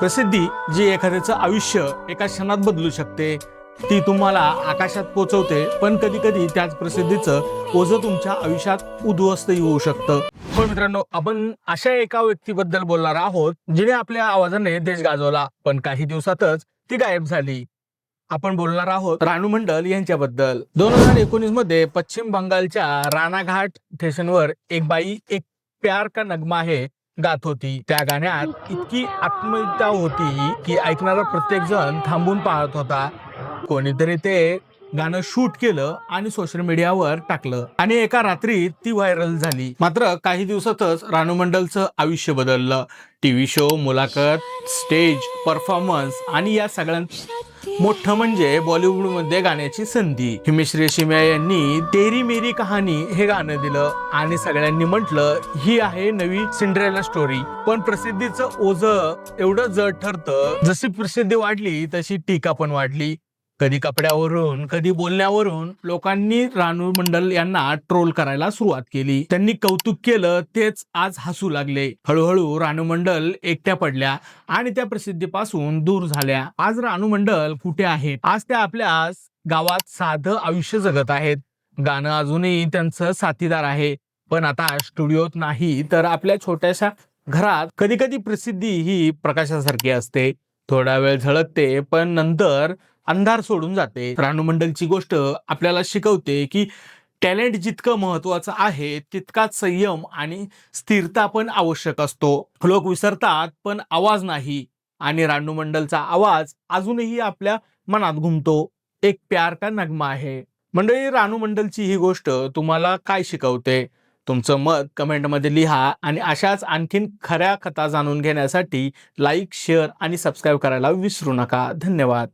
प्रसिद्धी जी एखाद्याचं आयुष्य एका क्षणात बदलू शकते ती तुम्हाला आकाशात पोचवते पण कधी कधी त्याच प्रसिद्धीचं ओझं तुमच्या आयुष्यात उद्ध्वस्त होऊ शकतं. हो मित्रांनो आपण अशा एका व्यक्तीबद्दल बोलणार आहोत जिने आपल्या आवाजाने देश गाजवला पण काही दिवसातच ती गायब झाली. आपण बोलणार आहोत रानू मंडल यांच्याबद्दल. दोन हजार एकोणीसमध्ये पश्चिम बंगालच्या राणाघाट स्टेशनवर एक बाई एक प्यार का नगमा आहे गात होती. त्या गाण्यात इतकी आत्मविता होती की ऐकणारा प्रत्येक जण थांबून पाहत होता. कोणीतरी ते गाणं शूट केलं आणि सोशल मीडियावर टाकलं. आणि एका रात्री ती व्हायरल झाली. मात्र काही दिवसातच रानू मंडलचं आयुष्य बदललं. टीव्ही शो मुलाखत स्टेज परफॉर्मन्स आणि या सगळ्यां मोठं म्हणजे बॉलिवूडमध्ये गाण्याची संधी. हिमेश रेशिमिया यांनी तेरी मेरी कहाणी हे गाणं दिलं आणि सगळ्यांनी म्हटलं ही आहे नवी सिंड्रेला स्टोरी पण प्रसिद्धीचं ओझ एवढं जड ठरतं. जशी प्रसिद्धी वाढली तशी टीका पण वाढली. कधी कपड्यावरून कधी बोलण्यावरून लोकांनी रानू मंडल यांना ट्रोल करायला सुरुवात केली. त्यांनी कौतुक केलं तेच आज हसू लागले. हळूहळू रानू मंडल एकट्या पडल्या आणि त्या प्रसिद्धीपासून दूर झाल्या. आज रानू मंडल कुठे आहेत? आज त्या आपल्या गावात साधं आयुष्य जगत आहेत. गाणं अजूनही त्यांचं साथीदार आहे. पण आता स्टुडिओत नाही तर आपल्या छोट्याशा घरात कधी कधी प्रसिद्धी ही प्रकाशासारखी असते. थोडा वेळ झळकते पण नंतर अंधार सोडून जाते. रानू मंडलची गोष्ट आपल्याला शिकवते की टॅलेंट जितकं महत्वाचं आहे तितकाच संयम आणि स्थिरता पण आवश्यक असतो. लोक विसरतात पण आवाज नाही आणि रानू मंडलचा आवाज अजूनही आपल्या मनात घुमतो. एक प्यार का नगमा आहे? मंडळी रानू मंडलची ही गोष्ट तुम्हाला काय शिकवते? तुमचं मत कमेंटमध्ये लिहा आणि अशाच आणखीन खऱ्या कथा जाणून घेण्यासाठी लाईक शेअर आणि सबस्क्राईब करायला विसरू नका. धन्यवाद.